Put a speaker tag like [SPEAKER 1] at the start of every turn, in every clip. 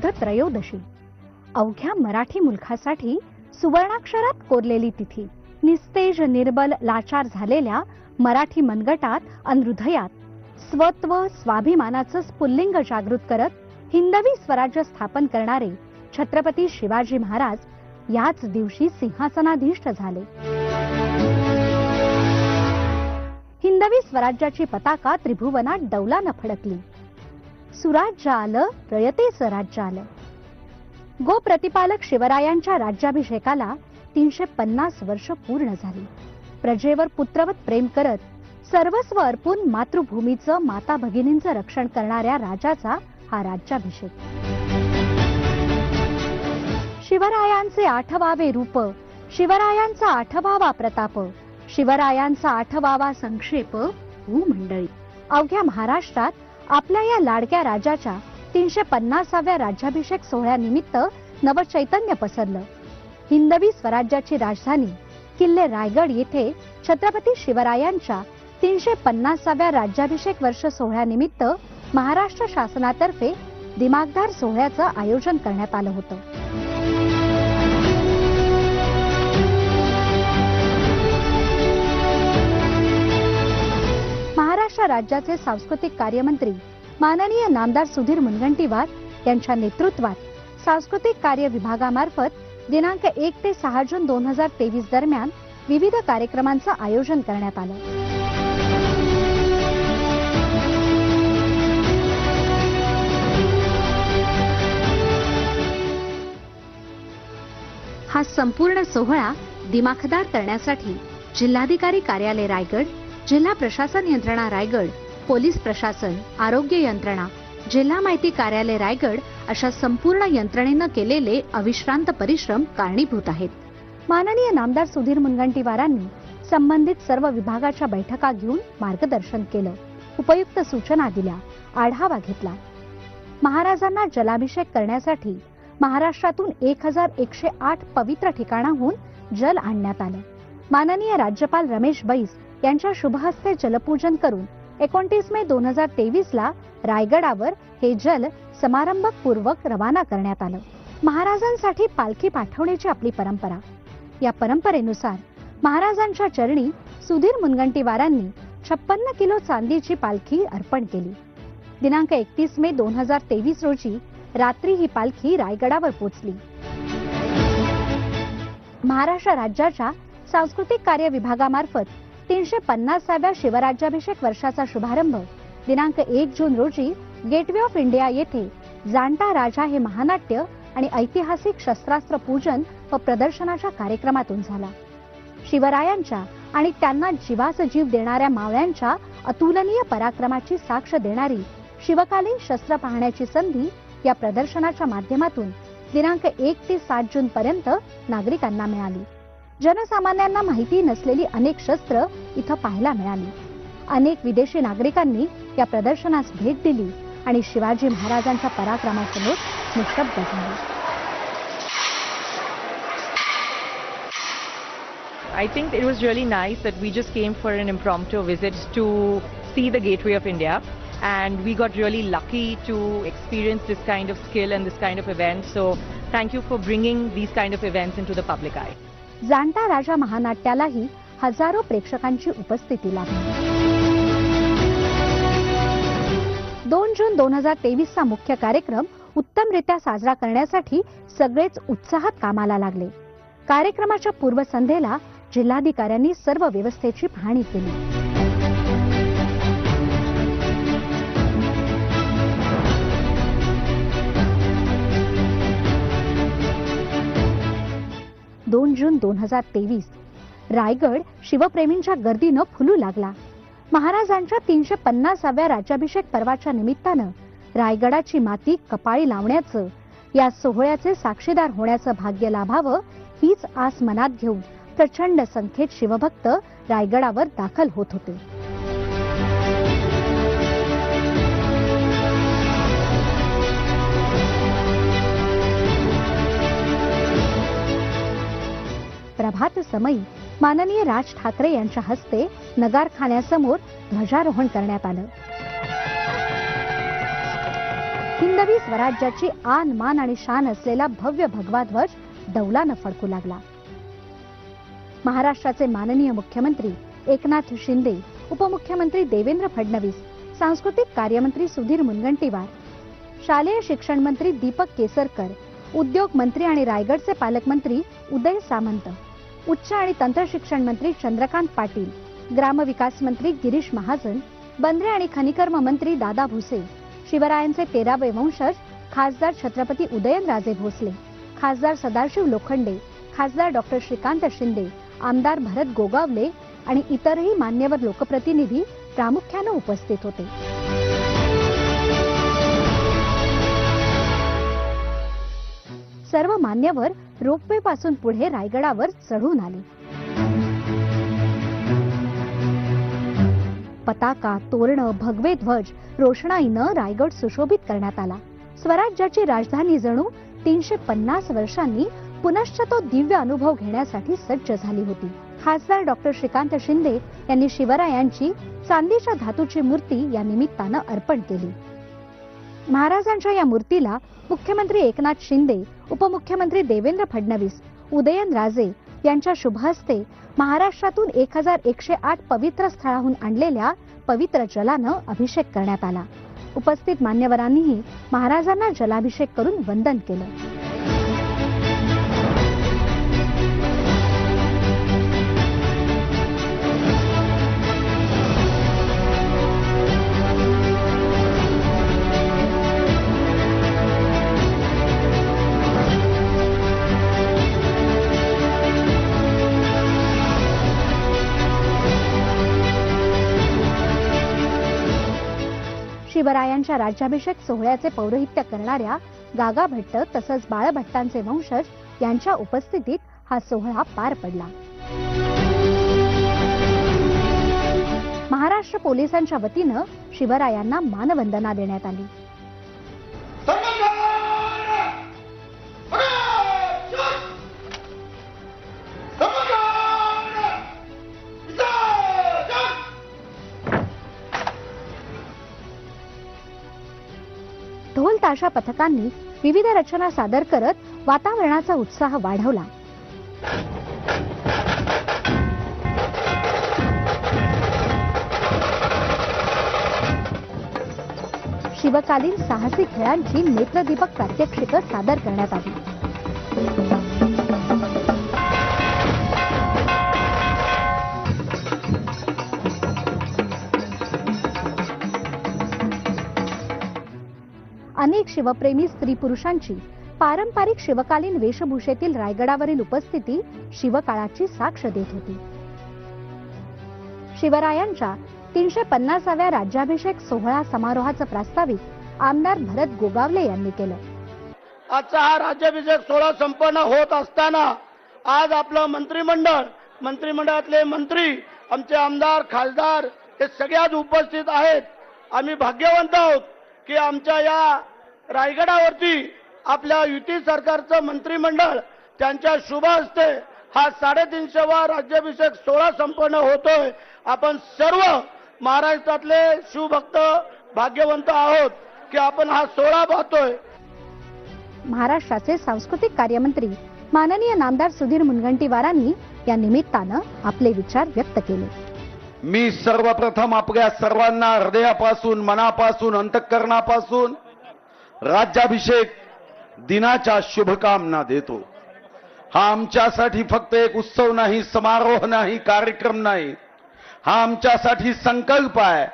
[SPEAKER 1] शुद्ध त्रयोदशी. अवघ्या मराठी मुलखासाठी सुवर्णाक्षरात कोरलेली तिथी निस्तेज निर्बल लाचार झालेल्या मराठी मनगटात अन हृदयात स्वत्व स्वाभिमानाचं स्फुल्लिंग जागृत करत हिंदवी स्वराज्य स्थापन करणारे छत्रपती शिवाजी महाराज याच दिवशी सिंहासनाधीष्ट झाले. हिंदवी स्वराज्याची पताका त्रिभुवनात डौलानं फडकली. सुराज्य आलं रयते स्वराज्य आलं गो प्रतिपालक शिवरायांच्या राज्याभिषेकाला तीनशे पन्नास वर्ष पूर्ण झाली. प्रजेवर पुत्रवत प्रेम करत सर्वस्व अर्पून मातृभूमीचं माता भगिनींचं रक्षण करणाऱ्या राजाचा हा राज्याभिषेक. शिवरायांचे आठवावे रूप शिवरायांचा आठवावा प्रताप शिवरायांचा आठवावा संक्षेप भूमंडळी. अवघ्या महाराष्ट्रात आपल्या या लाडक्या राजाच्या तीनशे पन्नासाव्या राज्याभिषेक सोहळ्यानिमित्त नवचैतन्य पसरलं. हिंदवी स्वराज्याची राजधानी किल्ले रायगड येथे छत्रपती शिवरायांच्या तीनशे पन्नासाव्या राज्याभिषेक वर्ष सोहळ्यानिमित्त महाराष्ट्र शासनातर्फे दिमागदार सोहळ्याचं आयोजन करण्यात आलं होतं. महाराष्ट्र राज्याचे सांस्कृतिक कार्यमंत्री माननीय नामदार सुधीर मुनगंटीवार यांच्या नेतृत्वात सांस्कृतिक कार्य विभागामार्फत दिनांक एक ते सहा जून दोन हजार तेवीस दरम्यान विविध कार्यक्रमांचं आयोजन करण्यात आलं. हा संपूर्ण सोहळा दिमाखदार करण्यासाठी जिल्हाधिकारी कार्यालय रायगड जिल्हा प्रशासन यंत्रणा रायगड पोलीस प्रशासन आरोग्य यंत्रणा जिल्हा माहिती कार्यालय रायगड अशा संपूर्ण यंत्रणेनं केलेले अविश्रांत परिश्रम कारणीभूत आहेत. माननीय नामदार सुधीर मुनगंटीवारांनी संबंधित सर्व विभागाच्या बैठका घेऊन मार्गदर्शन केलं. उपयुक्त सूचना दिल्या. आढावा घेतला. महाराजांना जलाभिषेक करण्यासाठी महाराष्ट्रातून एक हजार एकशे आठ पवित्र ठिकाणाहून जल आणण्यात आलं. माननीय राज्यपाल रमेश बैस यांच्या शुभहस्ते जलपूजन करून एकोणतीस मे दोन हजार तेवीस ला रायगडावर हे जल समारंभपूर्वक रवाना करण्यात आलं. महाराजांसाठी पालखी पाठवण्याची आपली परंपरा. या परंपरेनुसार महाराजांच्या चरणी सुधीर मुनगंटीवारांनी छप्पन्न किलो चांदीची पालखी अर्पण केली. दिनांक एकतीस मे दोन हजार तेवीस रोजी रात्री ही पालखी रायगडावर पोचली. महाराष्ट्र राज्याच्या सांस्कृतिक कार्य विभागामार्फत तीनशे पन्नासाव्या शिवराज्याभिषेक वर्षाचा शुभारंभ दिनांक एक जून रोजी गेटवे ऑफ इंडिया येथे जाणता राजा हे महानाट्य आणि ऐतिहासिक शस्त्रास्त्र पूजन व प्रदर्शनाच्या कार्यक्रमातून झाला. शिवरायांच्या आणि त्यांना जीवास जीव देणाऱ्या मावळ्यांच्या अतुलनीय पराक्रमाची साक्ष देणारी शिवकालीन शस्त्र पाहण्याची संधी या प्रदर्शनाच्या माध्यमातून दिनांक एक ते सात जून पर्यंत नागरिकांना मिळाली. जनसामान्यांना माहिती नसलेली अनेक शस्त्र इथं पाहायला मिळाली अनेक विदेशी नागरिकांनी या प्रदर्शनास भेट दिली आणि शिवाजी महाराजांच्या पराक्रमासमोर निशब्द झाले
[SPEAKER 2] I think it was really nice that we just came for an impromptu visit to see the Gateway of India. And we got really lucky to experience this kind of skill and this kind of event. So thank you for bringing these kind of events into the public eye.
[SPEAKER 1] जाणता राजा महानाट्यालाही हजारो प्रेक्षकांची उपस्थिती लाभली दोन जून दोन हजार तेवीसचा मुख्य कार्यक्रम उत्तमरित्या साजरा करण्यासाठी सगळेच उत्साहात कामाला लागले. कार्यक्रमाच्या पूर्वसंध्येला जिल्हाधिकाऱ्यांनी सर्व व्यवस्थेची पाहणी केली. दोन जून दोन हजार तेवीस. रायगड शिवप्रेमींच्या गर्दीनं फुलू लागला. महाराजांच्या तीनशे पन्नासाव्या राज्याभिषेक पर्वाच्या निमित्तानं रायगडाची माती कपाळी लावण्याचं या सोहळ्याचे साक्षीदार होण्याचं भाग्य लाभावं हीच आस मनात घेऊन प्रचंड संख्येत शिवभक्त रायगडावर दाखल होत होते. समयी माननीय राज ठाकरे यांच्या हस्ते नगारखान्यासमोर ध्वजारोहण करण्यात आलं. हिंदवी स्वराज्याची आन मान आणि शान असलेला भव्य भगवा ध्वज डौलानं फडकू लागला. महाराष्ट्राचे माननीय मुख्यमंत्री एकनाथ शिंदे उपमुख्यमंत्री देवेंद्र फडणवीस सांस्कृतिक कार्यमंत्री सुधीर मुनगंटीवार शालेय शिक्षण मंत्री दीपक केसरकर उद्योग मंत्री आणि रायगडचे पालकमंत्री उदय सामंत उच्च आणि तंत्रशिक्षण मंत्री चंद्रकांत पाटील ग्रामविकास मंत्री गिरीश महाजन बंदरे आणि खनिकर्म मंत्री दादा भुसे शिवरायांचे तेरावे वंशज खासदार छत्रपती उदयनराजे भोसले खासदार सदाशिव लोखंडे खासदार डॉक्टर श्रीकांत शिंदे आमदार भरत गोगावले आणि इतरही मान्यवर लोकप्रतिनिधी प्रामुख्यानं उपस्थित होते. सर्व मान्यवर रोपवे पासून पुढे रायगडावर चढून आले. पताका तोरण भगवे ध्वज रोषणाईनं रायगड सुशोभित करण्यात आला. स्वराज्याची राजधानी जणू तीनशे पन्नास वर्षांनी पुनश्च तो दिव्य अनुभव घेण्यासाठी सज्ज झाली होती. खासदार डॉक्टर श्रीकांत शिंदे यांनी शिवरायांची चांदीच्या धातूची मूर्ती या निमित्तानं अर्पण केली. महाराजांच्या या मूर्तीला मुख्यमंत्री एकनाथ शिंदे उपमुख्यमंत्री देवेंद्र फडणवीस उदयनराजे यांच्या शुभहस्ते महाराष्ट्रातून एक हजार एकशे आठ पवित्र स्थळाहून आणलेल्या पवित्र जलानं अभिषेक करण्यात आला. उपस्थित मान्यवरांनीही महाराजांना जलाभिषेक करून वंदन केलं. शिवरायांच्या राज्याभिषेक सोहळ्याचे पौरोहित्य करणाऱ्या गागा भट्ट तसंच बाळभट्टांचे वंशज यांच्या उपस्थितीत हा सोहळा पार पडला. महाराष्ट्र पोलिसांच्या वतीनं शिवरायांना मानवंदना देण्यात आली. अशा पथकांनी विविध रचना सादर करत वातावरणाचा उत्साह वाढवला. शिवकालीन साहसी खेळांची नेत्रदीपक प्रात्यक्षिकं सादर करण्यात आली. अनेक शिवप्रेमी स्त्री पुरुषांची पारंपरिक शिवकालीन वेशभूषेतील रायगडावरील उपस्थिती शिवकाळाची साक्ष देत होती. शिवरायांच्या तीनशे पन्नासाव्या राज्याभिषेक सोहळा समारोहाचं प्रास्ताविक आमदार भरत गोगावले यांनी केलं.
[SPEAKER 3] आजचा हा राज्याभिषेक सोहळा संपन्न होत असताना आज आपलं मंत्रिमंडळ मंत्रिमंडळातले मंत्री आमचे आमदार खासदार हे सगळ्याच उपस्थित आहेत. आम्ही भाग्यवंत आहोत की आमच्या या रायगडावरती आपल्या युती सरकारचं मंत्रिमंडळ त्यांच्या शुभ हस्ते हा साडेतीनशेवा राज्याभिषेक सोहळा संपन्न होतोय. आपण सर्व महाराष्ट्रातले शिवभक्त भाग्यवंत आहोत की आपण हा सोहळा पाहतोय.
[SPEAKER 1] महाराष्ट्राचे सांस्कृतिक कार्यमंत्री माननीय नामदार सुधीर मुनगंटीवारांनी या निमित्तानं आपले विचार व्यक्त केले.
[SPEAKER 4] मी सर्वप्रथम आपल्या सर्वांना हृदयापासून मनापासून अंतःकरणापासून राज्याभिषेक दिनाच्या शुभकामना देतो. हा आमच्यासाठी फक्त एक उत्सव नाही समारोह नाही कार्यक्रम नाही. हा आमच्यासाठी संकल्प आहे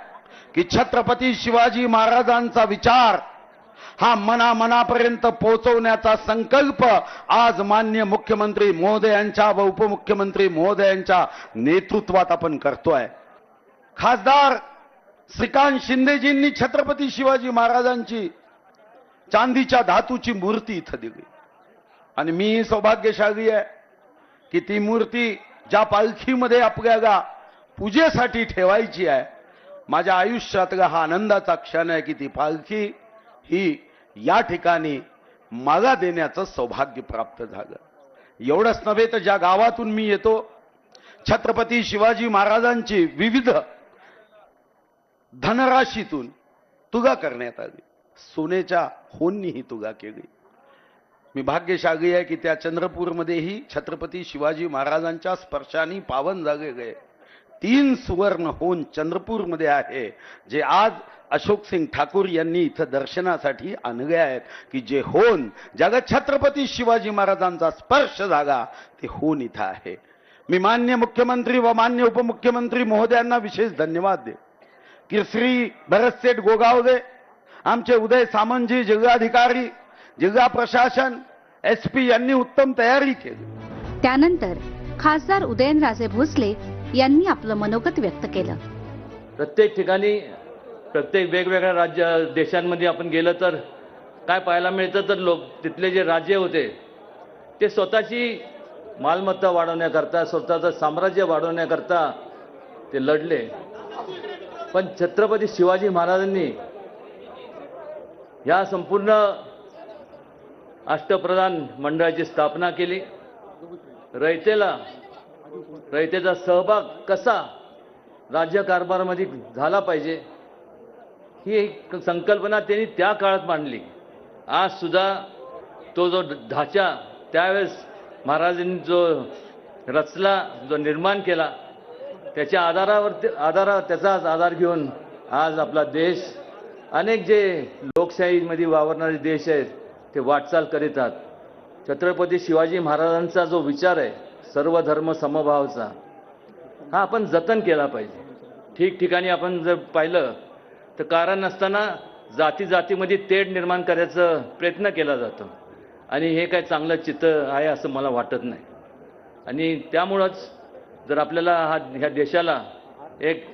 [SPEAKER 4] की छत्रपती शिवाजी महाराजांचा विचार हा मनामनापर्यंत पोहोचवण्याचा संकल्प आज मान्य मुख्यमंत्री महोदयांच्या व उपमुख्यमंत्री महोदयांच्या नेतृत्वात आपण करतोय. खासदार श्रीकांत शिंदेजींनी छत्रपती शिवाजी महाराजांची चांदीच्या धातूची मूर्ती इथं दिली. आणि मी सौभाग्यशाली आहे की ती मूर्ती ज्या पालखीमध्ये आपल्याला पूजेसाठी ठेवायची आहे माझ्या आयुष्यातला हा आनंदाचा क्षण आहे की ती पालखी ही या ठिकाणी मला देण्याचं सौभाग्य प्राप्त झालं. एवढंच नव्हे तर ज्या गावातून मी येतो छत्रपती शिवाजी महाराजांची विविध धनराशीतून तुगा करण्यात आली. सोनेच्या होननी ही तुगा केली. मी भाग्यशाली आहे की त्या चंद्रपूरमध्येही छत्रपती शिवाजी महाराजांच्या स्पर्शाने पावन जागे तीन सुवर्ण होन चंद्रपूरमध्ये आहे जे आज अशोक सिंग ठाकूर यांनी इथं दर्शनासाठी आणले आहेत की जे होन ज्याला छत्रपती शिवाजी महाराजांचा स्पर्श जागा ते होन इथं आहे. मी मान्य मुख्यमंत्री व मान्य उपमुख्यमंत्री महोदयांना विशेष धन्यवाद दे की श्री भरतसेठ गोगावदे आमचे उदय सामंतजी जिल्हाधिकारी जिल्हा प्रशासन एस पी यांनी उत्तम तयारी केली.
[SPEAKER 1] त्यानंतर खासदार उदयनराजे भोसले यांनी आपलं मनोगत व्यक्त केलं.
[SPEAKER 5] प्रत्येक ठिकाणी प्रत्येक वेगवेगळ्या राज्य देशांमध्ये आपण गेलं तर काय पाहायला मिळतं तर लोक तिथले जे राज्य होते ते स्वतःची मालमत्ता वाढवण्याकरता स्वतःचं साम्राज्य वाढवण्याकरता ते लढले. पण छत्रपती शिवाजी महाराजांनी या संपूर्ण अष्टप्रधान मंडळाची स्थापना केली. रयतेला रयतेचा सहभाग कसा राज्यकारभारामध्ये झाला पाहिजे ही एक संकल्पना त्यांनी त्या काळात मांडली. आज सुद्धा तो जो ढाचा त्यावेळेस महाराजांनी जो रचला जो निर्माण केला त्याच्या आधारावर आधारा त्याचाच आधार घेऊन आज आपला देश अनेक जे लोकशाहीमध्ये वावरणारे देश आहेत ते वाटचाल करीतात छत्रपती शिवाजी महाराजांचा जो विचार आहे सर्व धर्म समभावाचा हा आपण जतन केला पाहिजे. ठिकठिकाणी आपण जर पाहिलं तर कारण नसताना जाती जातीमध्ये तेढ निर्माण करायचा प्रयत्न केला जातो. आणि हे काय चांगलं चित्र आहे असं मला वाटत नाही. आणि त्यामुळंच जर आपल्याला हा ह्या देशाला एक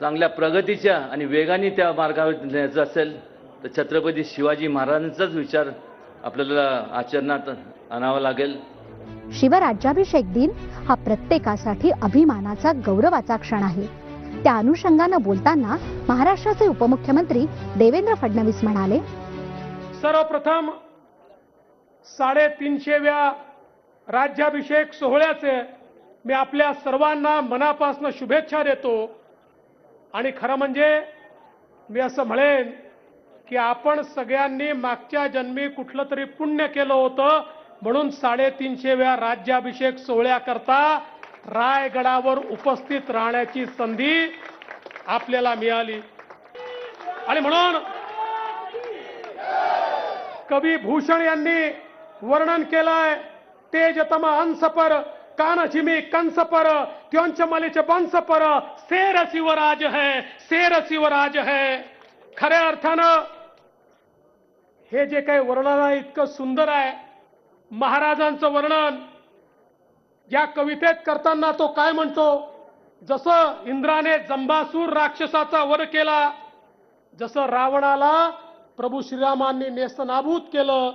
[SPEAKER 5] चांगल्या प्रगतीच्या आणि वेगाने त्या मार्गावर न्यायचं असेल तर छत्रपती शिवाजी महाराजांचाच विचार आपल्याला आचरणात आणावा लागेल.
[SPEAKER 1] शिवराज्याभिषेक दिन हा प्रत्येकासाठी अभिमानाचा गौरवाचा क्षण आहे. त्या अनुषंगानं बोलताना महाराष्ट्राचे उपमुख्यमंत्री देवेंद्र फडणवीस म्हणाले
[SPEAKER 6] सर्वप्रथम साडेतीनशेव्या राज्याभिषेक सोहळ्याचे मी आपल्या सर्वांना मनापासून शुभेच्छा देतो. आणि खरं म्हणजे मी असं म्हणेन की आपण सगळ्यांनी मागच्या जन्मी कुठलं तरी पुण्य केलं होतं म्हणून साडेतीनशेव्या राज्याभिषेक सोहळ्याकरता रायगडावर उपस्थित राहण्याची संधी आपल्याला मिळाली. आणि म्हणून कवी भूषण यांनी वर्णन केलंय तेजतम अंसपर कानझिमी कंसपर त्योंच बंस पर शेर शिवराज है शेर शिवराज है। खऱ्या अर्थानं हे जे काही वर्णन आहे इतकं सुंदर आहे. महाराजांचं वर्णन या कवितेत करताना तो काय म्हणतो? जसं इंद्राने जंबासूर राक्षसाचा वर केला जसं रावणाला प्रभू श्रीरामांनी नेस्तनाभूत केलं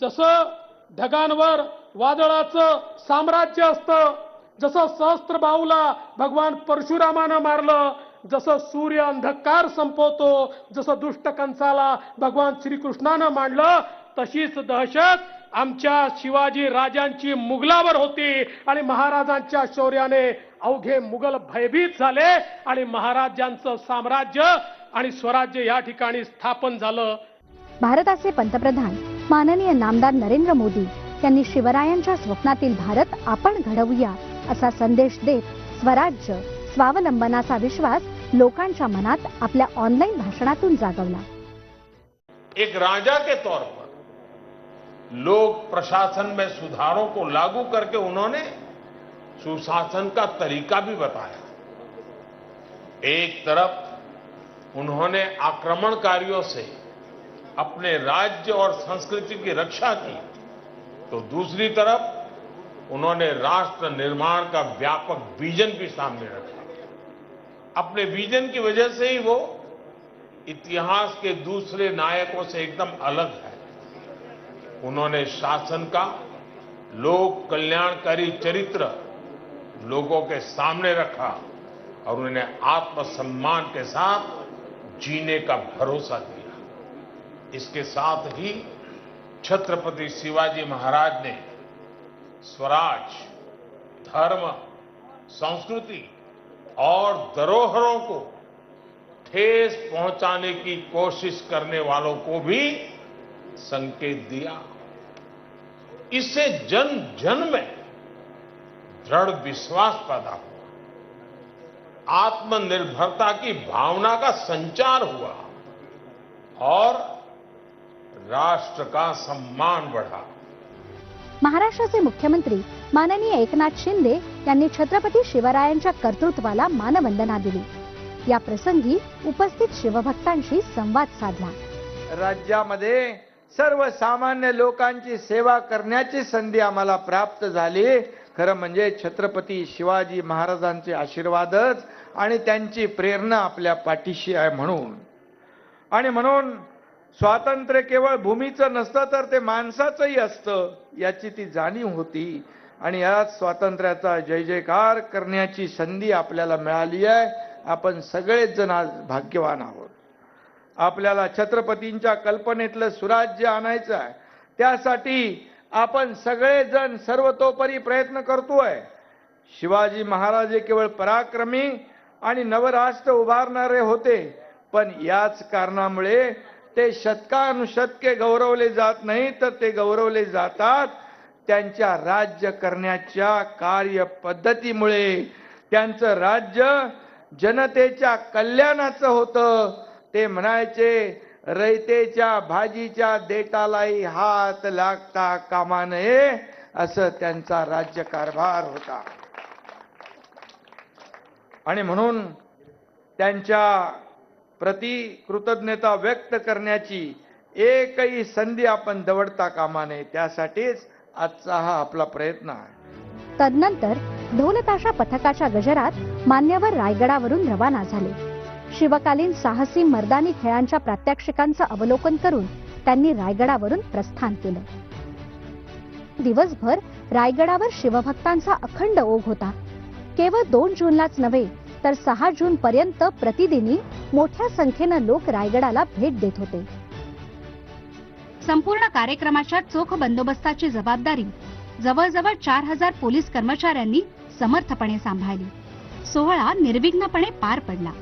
[SPEAKER 6] जसं ढगांवर वादळाचं साम्राज्य असतं जसं सहस्त्र बाहूला भगवान परशुरामानं मारलं जसं सूर्य अंधकार संपवतो जसं दुष्ट कंसाला भगवान श्रीकृष्णानं मांडलं तशीच दहशत आमच्या शिवाजी राजांची मुघलावर होती आणि महाराजांच्या शौर्याने अवघे मुघल भयभीत झाले आणि महाराजांचं साम्राज्य आणि स्वराज्य या ठिकाणी स्थापन झालं.
[SPEAKER 1] भारताचे पंतप्रधान माननीय नामदार नरेंद्र मोदी यांनी शिवरायांच्या स्वप्नातील भारत आपण घडवूया. असा संदेश देत स्वराज्य स्वावलंबनाचा विश्वास लोकांच्या मनात आपल्या ऑनलाईन भाषणातून जागवला.
[SPEAKER 7] एक राजा के तौर पर लोक प्रशासन में सुधारों को लागू करके उन्होंने सुशासन का तरीका भी बताया। एक तरफ़ उन्होंने आक्रमणकारियों से अपने राज्य और संस्कृति की रक्षा की तो दूसरी तरफ़ उन्होंने राष्ट्र निर्माण का व्यापक विजन भी सामने रखा। अपने विजन की वजह से ही वो इतिहास के दूसरे नायकों से एकदम अलग है। उन्होंने शासन का, लोक कल्याणकारी चरित्र लोगों के सामने रखा और उन्हें आत्मसम्मान के साथ जीने का भरोसा दिया। इसके साथ ही छत्रपति शिवाजी महाराज ने स्वराज, धर्म, संस्कृति और धरोहरों को ठेस पहुँचाने की कोशिश करने वालों को भी संकेत दिया। इससे जन जन में दृढ़ विश्वास पैदा हुआ। आत्मनिर्भरता की भावना का संचार हुआ और राष्ट्र का सम्मान बढ़ा।
[SPEAKER 1] महाराष्ट्राचे मुख्यमंत्री माननीय एकनाथ शिंदे यांनी छत्रपती शिवरायांच्या कर्तृत्वाला मानवंदना दिली. या प्रसंगी उपस्थित शिवभक्तांशी संवाद साधला.
[SPEAKER 8] राज्यामध्ये सर्वसामान्य लोकांची सेवा करण्याची संधी आम्हाला प्राप्त झाली. खरं म्हणजे छत्रपती शिवाजी महाराजांचे आशीर्वादच आणि त्यांची प्रेरणा आपल्या पाठीशी आहे म्हणून. आणि म्हणून स्वातंत्र्य केवळ भूमीचं नसतं तर ते माणसाचंही असतं याची ती जाणीव होती. आणि याच स्वातंत्र्याचा जय जयकार करण्याची संधी आपल्याला मिळाली आहे. आपण सगळेच जण आज भाग्यवान आहोत. आपल्याला छत्रपतींच्या कल्पनेतलं सुराज्य आणायचं आहे. त्यासाठी आपण सगळेजण सर्वतोपरी प्रयत्न करतोय शिवाजी महाराज हे केवळ पराक्रमी आणि नवराष्ट्र उभारणारे होते पण याच कारणामुळे ते शतकानुशतके गौरवले जात नाही तर ते गौरवले जातात त्यांच्या राज्य करण्याच्या कार्य पद्धतीमुळे त्यांचं राज्य जनतेच्या कल्याणाचं होतं. ते म्हणायचे रयतेच्या भाजीच्या देटालाही हात लागता कामा नये असं त्यांचा राज्यकारभार होता. आणि म्हणून त्यांच्या प्रति कृतज्ञता व्यक्त करण्याची एकही संधी आपण दवडता कामा नये. त्यासाठीच आजचा हा आपला प्रयत्न आहे.
[SPEAKER 1] तदनंतर ढोलताशा पथकाच्या गजरात मान्यवर रायगडावरून रवाना झाले. शिवकालीन साहसी मर्दानी खेळांच्या प्रात्यक्षिकांचं अवलोकन करून त्यांनी रायगडावरून प्रस्थान केलं. दिवसभर रायगडावर शिवभक्तांचा अखंड ओघ होता. केवळ दोन जूनलाच नव्हे तर सहा जून पर्यंत प्रतिदिनी मोठ्या संख्येनं लोक रायगडाला भेट देत होते. संपूर्ण कार्यक्रमाच्या चोख बंदोबस्ताची जबाबदारी जवळजवळ चार हजार पोलीस कर्मचाऱ्यांनी समर्थपणे सांभाळली. सोहळा निर्विघ्नपणे पार पडला.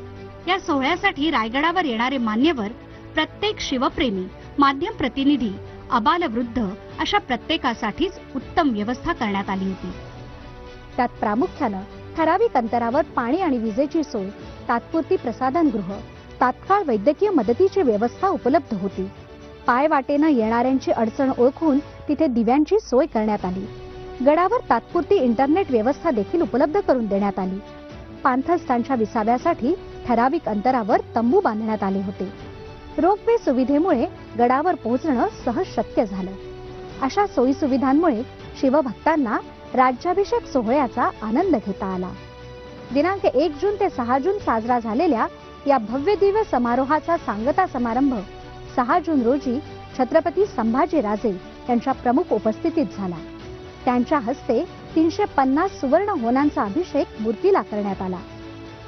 [SPEAKER 1] या सोहळ्यासाठी रायगडावर येणारे मान्यवर प्रत्येक शिवप्रेमी माध्यम प्रतिनिधी अबालवृद्ध अशा प्रत्येकासाठीच उत्तम व्यवस्था करण्यात आली होती. त्यात प्रामुख्यानं ठराविक अंतरावर पाणी आणि विजेची सोय तात्पुरती प्रसाधनगृह तात्काळ वैद्यकीय मदतीची व्यवस्था उपलब्ध होती. पायवाटेनं येणाऱ्यांची अडचण ओळखून तिथे दिव्यांची सोय करण्यात आली. गडावर तात्पुरती इंटरनेट व्यवस्था देखील उपलब्ध करून देण्यात आली. पांथस्थांच्या विसाव्यासाठी ठराविक अंतरावर तंबू बांधण्यात आले होते. रोपवे सुविधेमुळे गडावर पोहोचणं सहज शक्य झालं. अशा सोयी सुविधांमुळे शिवभक्तांना राज्याभिषेक सोहळ्याचा आनंद घेता आला. दिनांक एक जून ते सहा जून साजरा झालेल्या या भव्य दिव्य समारोहाचा सांगता समारंभ सहा जून रोजी छत्रपती संभाजी राजे यांच्या प्रमुख उपस्थितीत झाला. त्यांच्या हस्ते तीनशे पन्नास सुवर्ण होनांचा अभिषेक मूर्तीला करण्यात आला.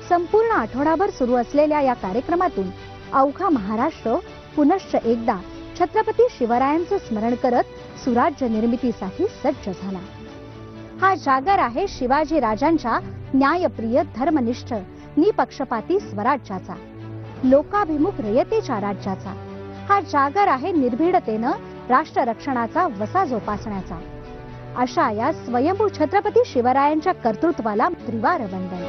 [SPEAKER 1] संपूर्ण आठवडाभर सुरू असलेल्या या कार्यक्रमातून अवघा महाराष्ट्र पुनश्च एकदा छत्रपती शिवरायांचं स्मरण करत सुराज्य निर्मितीसाठी सज्ज झाला. हा जागर आहे शिवाजी राजांच्या न्यायप्रिय धर्मनिष्ठ निपक्षपाती स्वराज्याचा लोकाभिमुख रयतेच्या राज्याचा. हा जागर आहे निर्भीडतेनं राष्ट्ररक्षणाचा वसा जोपासण्याचा. अशा या स्वयंभू छत्रपती शिवरायांच्या कर्तृत्वाला त्रिवार वंदन.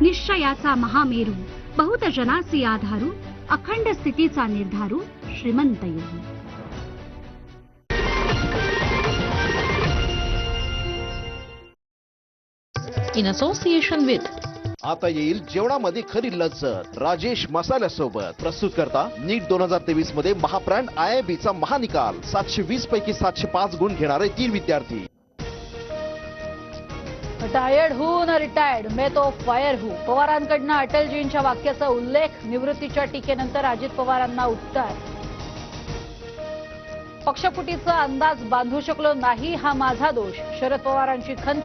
[SPEAKER 1] निश्चयाचा महामेरू बहुत जनासी आधारू अखंड स्थितीचा निर्धारू श्रीमंत योगी.
[SPEAKER 9] In association with
[SPEAKER 10] आता येईल जेवणामध्ये खरी लज्जत. राजेश मसाल्यासोबत. प्रस्तुत करता नीट दोन हजार तेवीसमध्ये महाब्रँड आय आय बीचा महानिकाल. सातशे वीस पैकी सातशे पाच गुण घेणारे तीन विद्यार्थी.
[SPEAKER 11] टायर्ड हू न रिटायर्ड मैं तो फायर हू पवारांकडनं अटलजींच्या वाक्याचा उल्लेख. निवृत्तीच्या टीकेनंतर अजित पवारांना उत्तर. पक्षफुटीचा अंदाज बांधू शकलो नाही हा माझा दोष. शरद पवारांची खंत